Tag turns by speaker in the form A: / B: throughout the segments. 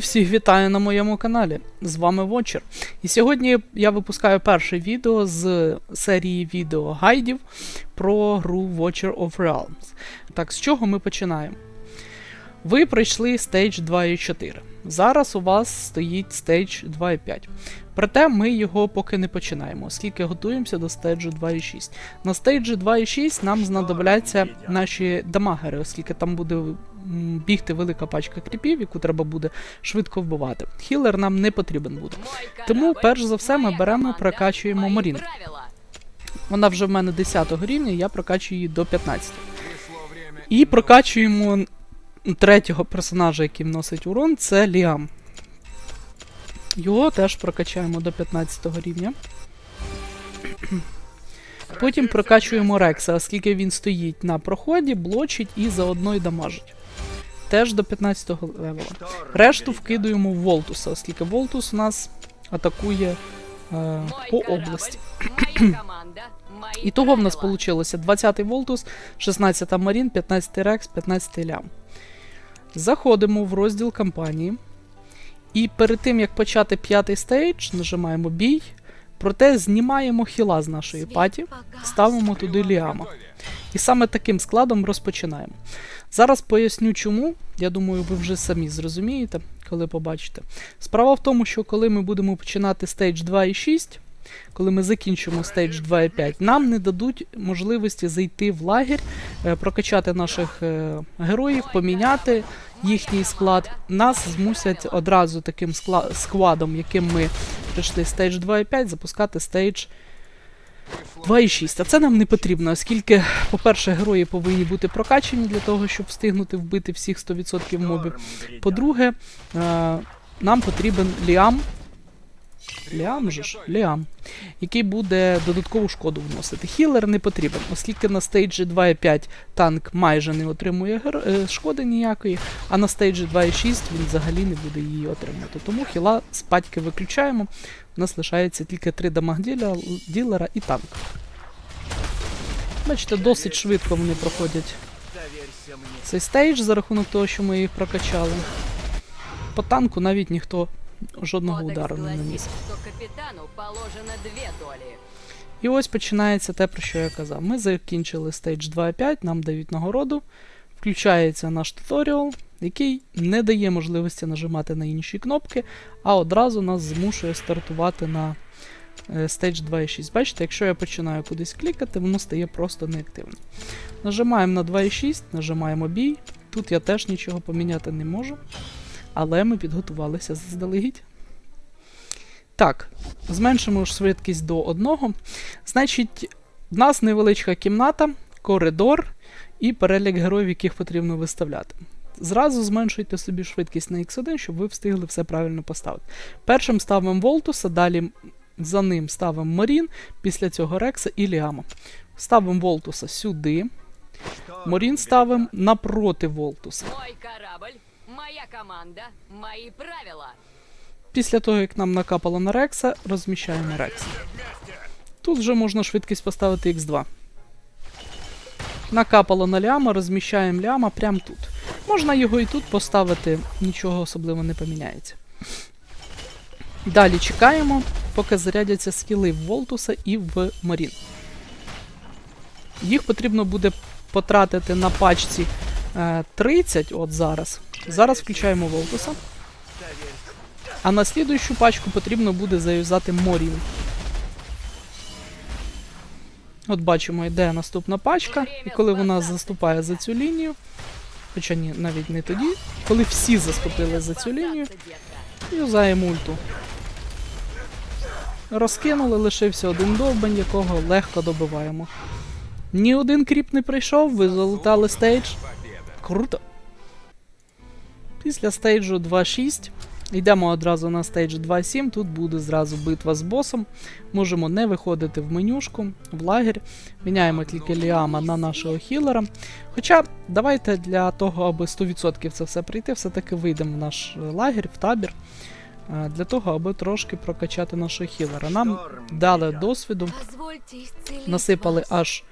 A: Всіх вітаю на моєму каналі. З вами Вочер. І сьогодні я випускаю перше відео з серії відео гайдів про гру Watcher of Realms. Так, з чого ми починаємо? Ви пройшли Stage 2.4. Зараз у вас стоїть Stage 2.5. Проте ми його поки не починаємо, оскільки готуємося до стейджу 2.6. На стейджі 2.6 нам знадобляться наші дамагери, оскільки там буде бігти велика пачка кріпів, яку треба буде швидко вбивати. Хілер нам не потрібен буде. Тому, перш за все, ми беремо, прокачуємо Марін. Вона вже в мене 10 рівня, я прокачую її до 15. І прокачуємо третього персонажа, який вносить урон, це Ліам. Його теж прокачаємо до 15 рівня. Потім прокачуємо Рекса, оскільки він стоїть на проході, блочить і заодно й дамажить. Теж до 15 левела. Решту вкидуємо в Волтуса, оскільки Волтус у нас атакує е, по області. І того в нас вийшло 20-й Волтус, 16 Марін, 15 Рекс, 15 Лям. Заходимо в розділ кампанії. І перед тим як почати п'ятий стейдж, нажимаємо бій. Проте знімаємо хіла з нашої паті, ставимо туди ліама. І саме таким складом розпочинаємо. Зараз поясню чому. Я думаю, ви вже самі зрозумієте, коли побачите. Справа в тому, що коли ми будемо починати стейдж 2.6, коли ми закінчимо стейдж 2.5, нам не дадуть можливості зайти в лагерь, е, прокачати наших е, героїв, поміняти їхній склад. Нас змусять одразу таким скла- складом, яким ми прийшли стейдж 2.5, запускати стейдж 2.6. А це нам не потрібно, оскільки, по-перше, герої повинні бути прокачені для того, щоб встигнути вбити всіх 100% мобів. По-друге, е, нам потрібен Ліам. Ліам же ж? Ліам. Який буде додаткову шкоду вносити. Хілер не потрібен, оскільки на стейджі 2.5 танк майже не отримує е, шкоди ніякої, а на стейджі 2.6 він взагалі не буде її отримати. Тому хіла з патьки виключаємо. У нас лишається тільки 3 дамагділя, ділера і танк. Бачите, досить швидко вони проходять цей стейдж за рахунок того, що ми їх прокачали. По танку навіть ніхто жодного удару не наніс. І ось починається те, про що я казав. Ми закінчили стейдж 2.5, нам дають нагороду. Включається наш туторіал, який не дає можливості нажимати на інші кнопки, а одразу нас змушує стартувати на е, стейдж 2.6. Бачите, якщо я починаю кудись клікати, воно стає просто неактивним. Нажимаємо на 2.6, нажимаємо бій. Тут я теж нічого поміняти не можу. Але ми підготувалися заздалегідь. Так, зменшимо швидкість до одного. Значить, в нас невеличка кімната, коридор і перелік героїв, яких потрібно виставляти. Зразу зменшуйте собі швидкість на X1, щоб ви встигли все правильно поставити. Першим ставимо Волтуса, далі за ним ставимо Марін, після цього Рекса і Ліама. Ставимо Волтуса сюди. Морін ставимо напроти Волтуса.
B: Команда, мои правила.
A: Після того, як нам накапало на Рекса, розміщаємо Рекса. Тут вже можна швидкість поставити X2. Накапало на ляма, розміщаємо ляма прямо тут. Можна його і тут поставити, нічого особливо не поміняється. Далі чекаємо, поки зарядяться скіли в Волтуса і в Марін. Їх потрібно буде потратити на пачці 30, от зараз. Зараз включаємо Волтуса. А на слідуючу пачку потрібно буде заюзати Морін. От бачимо, йде наступна пачка, і коли вона заступає за цю лінію, хоча ні, навіть не тоді, коли всі заступили за цю лінію, юзаємо ульту. Розкинули, лишився один довбань, якого легко добиваємо. Ні один кріп не прийшов, ви залутали стейдж. Круто. Після стейджу 2.6 йдемо одразу на стейдж 2.7. Тут буде зразу битва з босом. Можемо не виходити в менюшку, в лагерь. Міняємо тільки Ліама на нашого хілера. Хоча давайте для того, аби 100% це все прийти, все-таки вийдемо в наш е, лагерь, в табір. е, Для того, аби трошки прокачати нашого хілера. Нам дали досвіду, насипали аж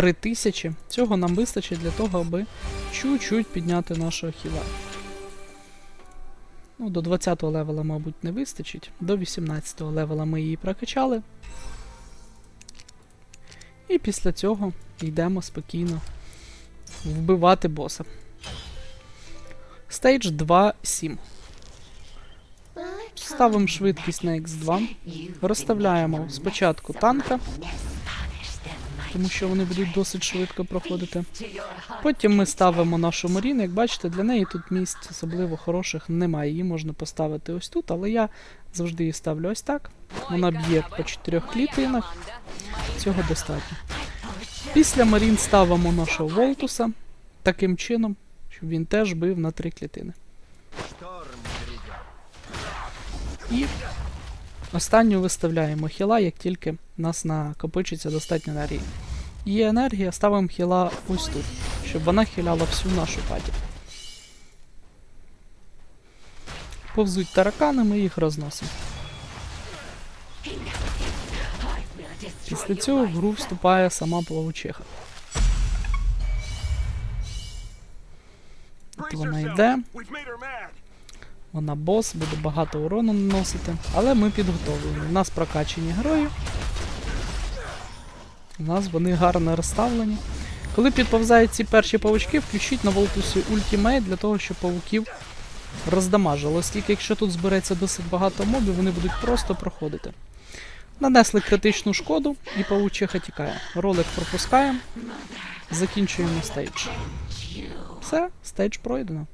A: 3000. Цього нам вистачить для того, аби чуть-чуть підняти нашого хіла. Ну, до 20 го левела, мабуть, не вистачить. До 18 го левела ми її прокачали. І після цього йдемо спокійно вбивати боса. Стейдж 2.7. Ставимо швидкість на X2. Розставляємо спочатку танка, тому що вони будуть досить швидко проходити. Потім ми ставимо нашу Маріну. Як бачите, для неї тут місць особливо хороших немає. Її можна поставити ось тут, але я завжди її ставлю ось так. Вона б'є по чотирьох клітинах. Цього достатньо. Після Марін ставимо нашого Волтуса таким чином, щоб він теж бив на три клітини. І останню виставляємо хіла, як тільки нас накопичиться достатньо енергії. Є енергія, ставимо хіла ось тут, щоб вона хиляла всю нашу паті. Повзуть таракани, ми їх розносимо. Після цього в гру вступає сама плавучиха. От вона йде, вона бос, буде багато урону наносити, але ми підготовлені. У нас прокачені герої. У нас вони гарно розставлені. Коли підповзають ці перші павучки, включіть на Волтусі ультимейт для того, щоб павуків роздамажило. Оскільки якщо тут збереться досить багато мобів, вони будуть просто проходити. Нанесли критичну шкоду і павучиха тікає. Ролик пропускаємо. Закінчуємо стейдж. Все, стейдж пройдено.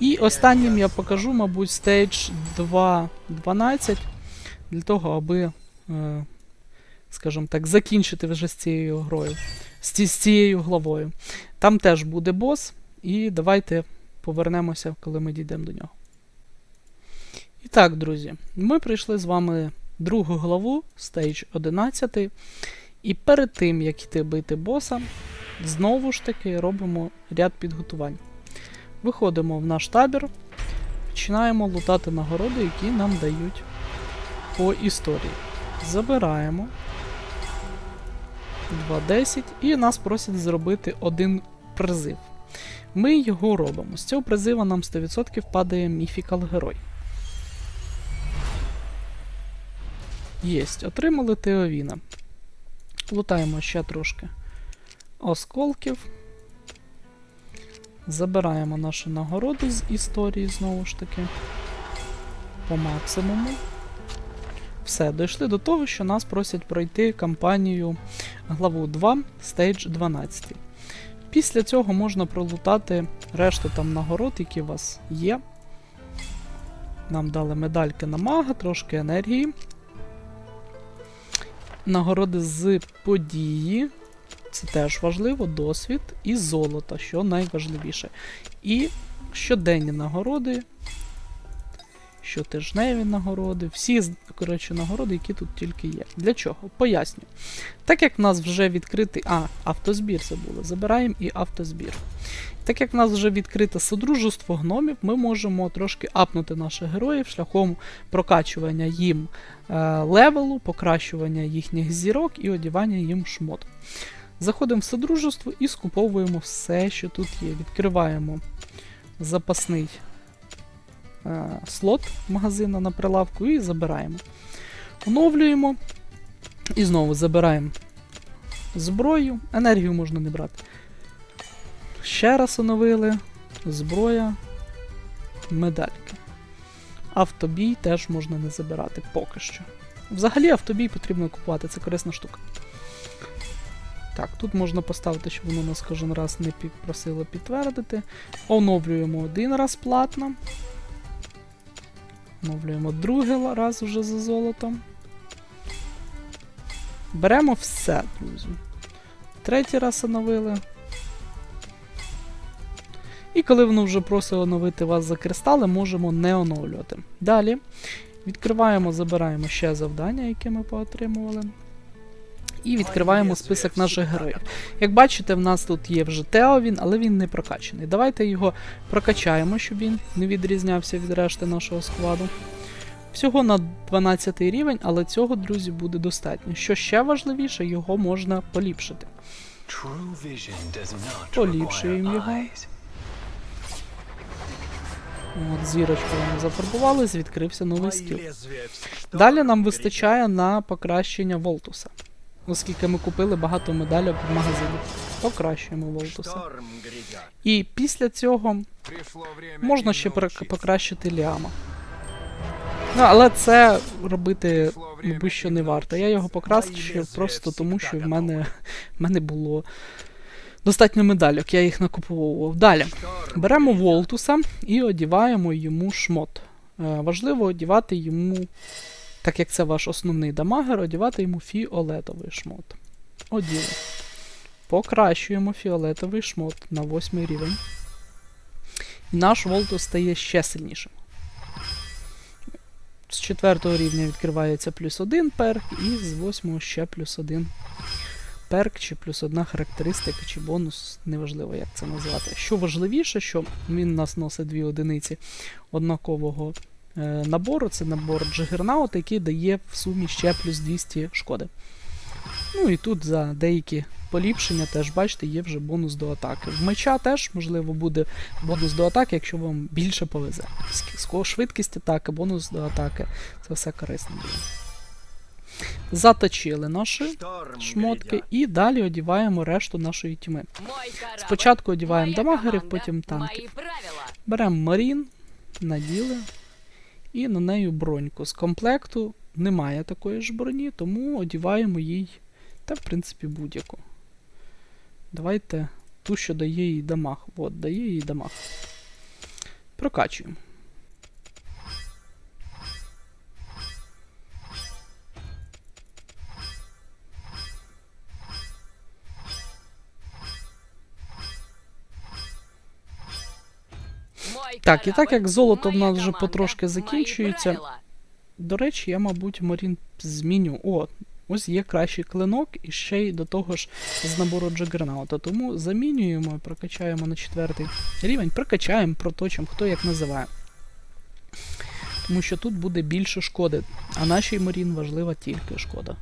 A: І останнім я покажу, мабуть, стейдж 2.12 для того, аби, е, скажімо так, закінчити вже з цією грою, з, цією главою. Там теж буде бос, і давайте повернемося, коли ми дійдемо до нього. І так, друзі, ми прийшли з вами другу главу, стейдж 11. І перед тим, як йти бити боса, знову ж таки робимо ряд підготувань. Виходимо в наш табір, починаємо лутати нагороди, які нам дають по історії. Забираємо 2.10 і нас просять зробити один призив. Ми його робимо. З цього призива нам 100% падає міфікал герой. Єсть, отримали Теовіна. Лутаємо ще трошки осколків. Забираємо наші нагороди з історії знову ж таки. По максимуму. Все, дійшли до того, що нас просять пройти кампанію главу 2, стейдж 12. Після цього можна пролутати решту там нагород, які у вас є. Нам дали медальки на мага, трошки енергії. Нагороди з події. Це теж важливо, досвід і золото, що найважливіше. І щоденні нагороди, щотижневі нагороди, всі коротше, нагороди, які тут тільки є. Для чого? Поясню. Так як в нас вже відкритий. А, автозбір забули. Забираємо і автозбір. Так як в нас вже відкрите содружество гномів, ми можемо трошки апнути наших героїв шляхом прокачування їм е, левелу, покращування їхніх зірок і одівання їм шмот. Заходимо в содружество і скуповуємо все, що тут є. Відкриваємо запасний е, слот магазина на прилавку і забираємо. Оновлюємо. І знову забираємо зброю. Енергію можна не брати. Ще раз оновили. Зброя, медальки. Автобій теж можна не забирати поки що. Взагалі автобій потрібно купувати, це корисна штука. Так, тут можна поставити, щоб воно нас кожен раз не просило підтвердити. Оновлюємо один раз платно. Оновлюємо другий раз вже за золотом. Беремо все, друзі. Третій раз оновили. І коли воно вже просить оновити вас за кристали, можемо не оновлювати. Далі відкриваємо, забираємо ще завдання, яке ми поотримували. І відкриваємо список наших героїв. Як бачите, в нас тут є вже Теовін, але він не прокачаний. Давайте його прокачаємо, щоб він не відрізнявся від решти нашого складу. Всього на 12 рівень, але цього, друзі, буде достатньо. Що ще важливіше, його можна поліпшити. Поліпшуємо його. От, зірочкою ми зафарбувались, відкрився новий скіл. Далі нам вистачає на покращення Волтуса. Оскільки ми купили багато медалів в магазині. Покращуємо Волтуса. І після цього можна ще покращити Ліама. Ну, але це робити, мабуть, що не варто. Я його покращив просто тому, що в мене, в мене було достатньо медальок, я їх накуповував. Далі. Беремо. Волтуса і одіваємо йому шмот. Е, важливо одівати йому, так як це ваш основний дамагер, одівати йому фіолетовий шмот. Оділи. Покращуємо фіолетовий шмот на 8 рівень. Наш Волтус стає ще сильнішим. З 4 рівня відкривається плюс 1 перк, і з 8 ще плюс 1 перк, чи плюс одна характеристика, чи бонус, неважливо, як це назвати. Що важливіше, що він нас носить дві одиниці однакового набору. Це набор Джигернаут, який дає в сумі ще плюс 200 шкоди. Ну і тут за деякі поліпшення теж, бачите, є вже бонус до атаки. В меча теж, можливо, буде бонус до атаки, якщо вам більше повезе. Швидкість атаки, бонус до атаки. Це все корисно буде. Заточили наші шмотки і далі одіваємо решту нашої тіми. Спочатку одіваємо дамагерів, потім танки. Беремо Марін, наділи і на неї броньку. З комплекту немає такої ж броні, тому одіваємо їй, та в принципі будь-яку. Давайте ту, що дає їй дамаг. От, дає їй дамаг. Прокачуємо. Так, і так як золото в нас вже потрошки закінчується. До речі, я, мабуть, Марін зміню. О, ось є кращий клинок, і ще й до того ж з набору Джагернаута. Тому замінюємо прокачаємо на четвертий рівень. Прокачаємо, проточимо, хто як називає. Тому що тут буде більше шкоди, а нашій Марін важлива тільки шкода.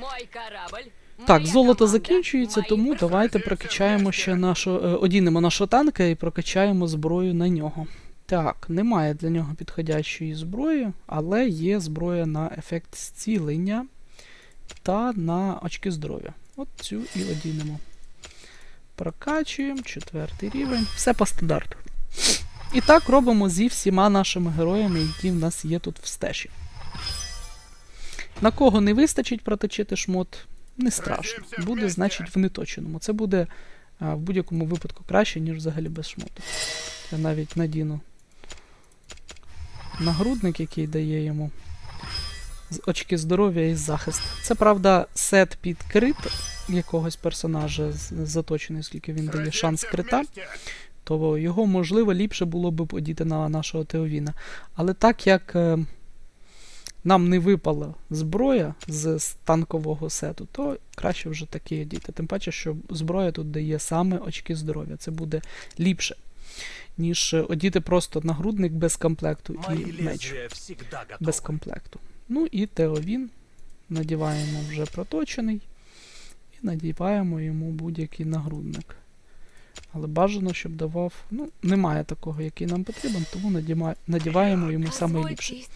B: Мой корабль,
A: Так, золото закінчується, тому давайте прокачаємо ще нашу, е, одінемо нашого танка і прокачаємо зброю на нього. Так, немає для нього підходящої зброї, але є зброя на ефект зцілення та на очки здоров'я. От цю і одінемо. Прокачуємо, четвертий рівень. Все по стандарту. І так робимо зі всіма нашими героями, які в нас є тут в стежі. На кого не вистачить проточити шмот, не страшно. Буде, значить, в неточеному. Це буде а, в будь-якому випадку краще, ніж взагалі без шмоту. Я навіть надіну нагрудник, який дає йому очки здоров'я і захист. Це, правда, сет під крит якогось персонажа заточений, оскільки він дає шанс крита, то його, можливо, ліпше було б одіти на нашого Теовіна. Але так як е, нам не випала зброя з, танкового сету, то краще вже такі одіти. Тим паче, що зброя тут дає саме очки здоров'я. Це буде ліпше, ніж е, одіти просто нагрудник без комплекту і меч без комплекту. Ну і Теовін надіваємо вже проточений і надіваємо йому будь-який нагрудник. Але бажано, щоб давав. Ну, немає такого, який нам потрібен, тому надіма- надіваємо йому найліпший.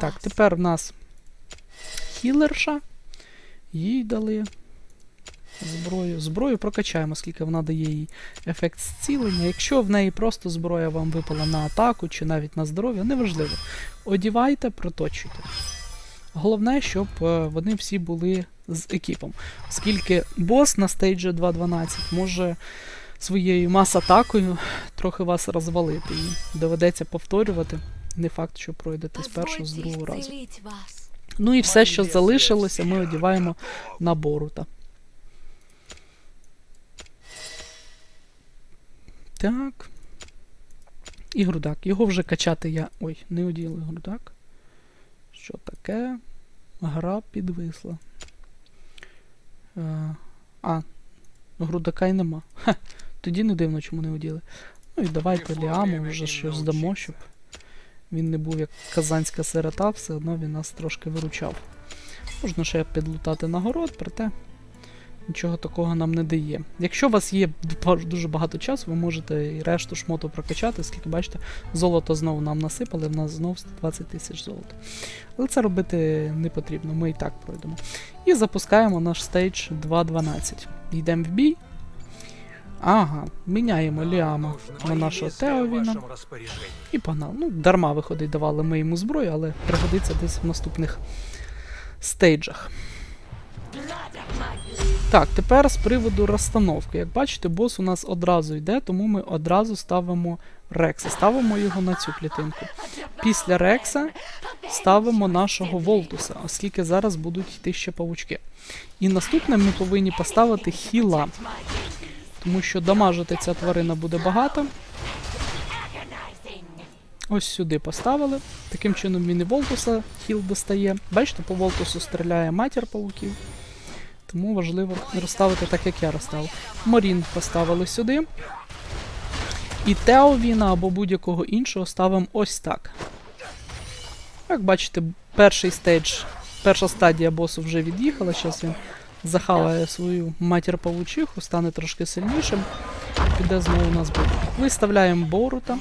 A: Так, тепер в нас хілерша. Їй дали зброю. Зброю прокачаємо, оскільки вона дає їй ефект зцілення. Якщо в неї просто зброя вам випала на атаку чи навіть на здоров'я, неважливо. Одівайте, проточуйте. Головне, щоб е, вони всі були з екіпом. Оскільки бос на стейджі 2.12 може своєю мас-атакою трохи вас розвалити. І доведеться повторювати. Не факт, що пройдете з першого, з другого разу. Ну і все, що залишилося, ми одіваємо на борута. Так. І грудак. Його вже качати я. Ой, не оділи грудак. Що таке? Гра підвисла. Е, а, грудака й нема. Ха, тоді не дивно, чому не оділи. Ну і давайте Ліаму вже щось здамо, щоб він не був як казанська сирота, все одно він нас трошки виручав. Можна ще підлутати нагород, проте нічого такого нам не дає. Якщо у вас є дуже багато часу, ви можете і решту шмоту прокачати, оскільки бачите, золото знову нам насипали, в нас знову 120 тисяч золота. Але це робити не потрібно, ми і так пройдемо. І запускаємо наш стейдж 2.12. Йдемо в бій. Ага, міняємо Ліама на нашого Теовіна. І погнали. Ну, дарма виходить, давали ми йому зброю, але пригодиться десь в наступних стейджах. Так, тепер з приводу розстановки. Як бачите, бос у нас одразу йде, тому ми одразу ставимо Рекса. Ставимо його на цю клітинку. Після Рекса ставимо нашого Волтуса, оскільки зараз будуть йти ще павучки. І наступним ми повинні поставити хіла. Тому що дамажити ця тварина буде багато. Ось сюди поставили. Таким чином він і Волтуса хіл достає. Бачите, по Волтусу стріляє матір павуків. Тому важливо розставити так, як я розставив. Морін поставили сюди. І Теовіна або будь-якого іншого ставимо ось так. Як бачите, перший стейдж, перша стадія босу вже від'їхала. Зараз він захаває свою матір павучиху, стане трошки сильнішим. Піде знову у нас бой. Виставляємо Борута.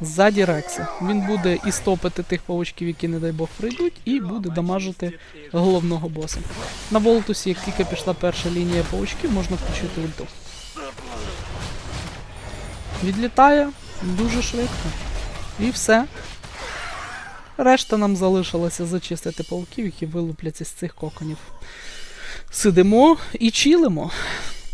A: Ззаді Рекса. Він буде і стопити тих павучків, які, не дай Бог, прийдуть, і буде дамажити головного боса. На Волтусі, як тільки пішла перша лінія павучків, можна включити ульту. Відлітає дуже швидко. І все. Решта нам залишилося зачистити павуків, які вилупляться з цих коконів. Сидимо і чилимо.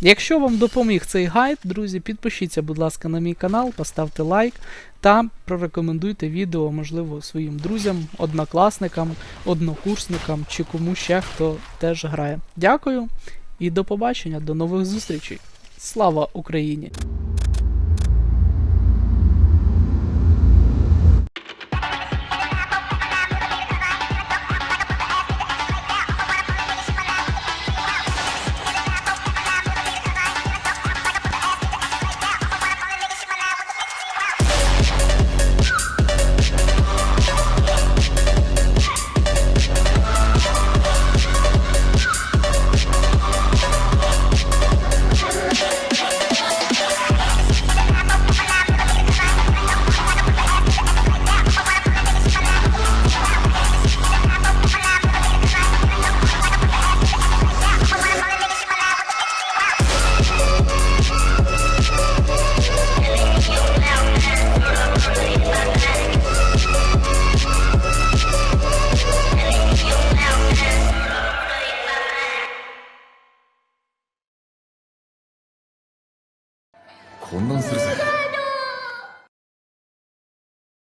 A: Якщо вам допоміг цей гайд, друзі, підпишіться, будь ласка, на мій канал, поставте лайк та прорекомендуйте відео, можливо, своїм друзям, однокласникам, однокурсникам чи кому ще хто теж грає. Дякую і до побачення, до нових зустрічей. Слава Україні!